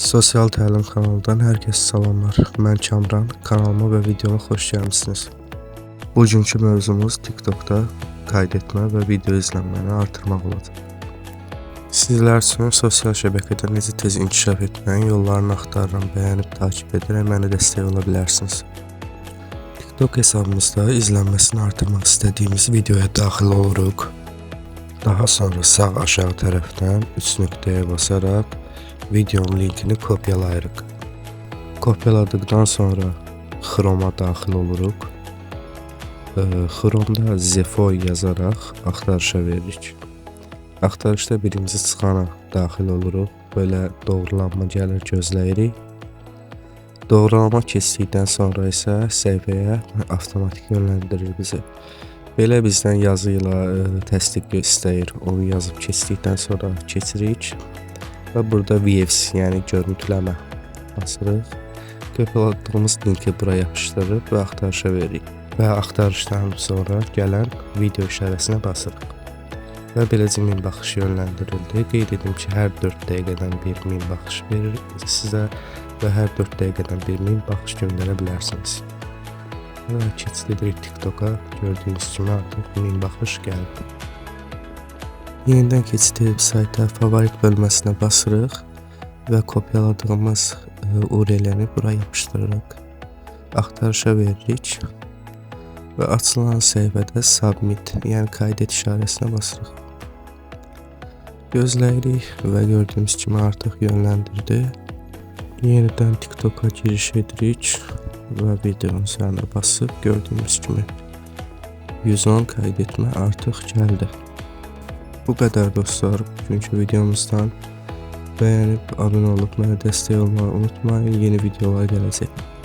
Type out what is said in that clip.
Sosial təlim kanalından hər kəsə salamlar. Mən Kamran. Kanalıma və videoma xoş gəlmisiniz. Bugünkü mövzumuz TikTokda qayd etmə və video izlənməni artırmaq olacaq. Sizlər üçün sosial şəbəkədə necə tez inkişaf etməyin yollarını axtarıram. Bəyənib takip edərək mənə dəstək ola bilərsiniz. TikTok hesabımızda izlənməsini artırmaq istədiyimiz videoya daxil oluruq. Daha sonra sağ aşağı tərəfdən 3 nöqtəyə basaraq videonun linkini kopyalayırıq. Kopyaladıktan sonra Chrome-a daxil oluruq. Chrome-da Zefoy yazaraq axtarışa veririk. Axtarışda birinci çıxana daxil oluruq. Belə doğrulanma gəlir, gözləyirik. Doğrulama keçdikdən sonra isə səhifəyə avtomatik yönləndirir bizi. Belə bizdən yazı ilə e, təsdiq istəyir. Onu yazıb keçdikdən sonra keçirik və burada VFC, yəni görüntüləmə basırıq. Kopyaladığımız linki bura yapışdırıb və axtarışa veririk. Və axtarışdan sonra gələn video işarəsinə basırıq. Və beləcə min baxış yönləndirildi. Qeyd edim ki, hər 4 dəqiqədən bir min baxış verir sizə və hər 4 dəqiqədən bir min baxış göndərə bilərsiniz. Və keçidirik TikToka. Gördüyünüz kimi artıq min baxış gəldi. Yenidən keçid sayta favorit bölməsinə basırıq və kopyaladığımız e, URL-ni bura yapışdırırıq. Axtarışa veririk və açılan səhifədə submit, yəni qayd et işarəsinə basırıq. Gözləyirik və gördüyümüz kimi artıq yönləndirdi. Yenidən TikToka giriş edirik və videonun üzərinə basıb gördüyümüz kimi 110 qayd etmə artıq gəldi. Bu qədər dostlar bugünkü videomuzdan. Bəyənib abunə olub mənə dəstək olmağı unutmayın. Yeni videolar gələcək.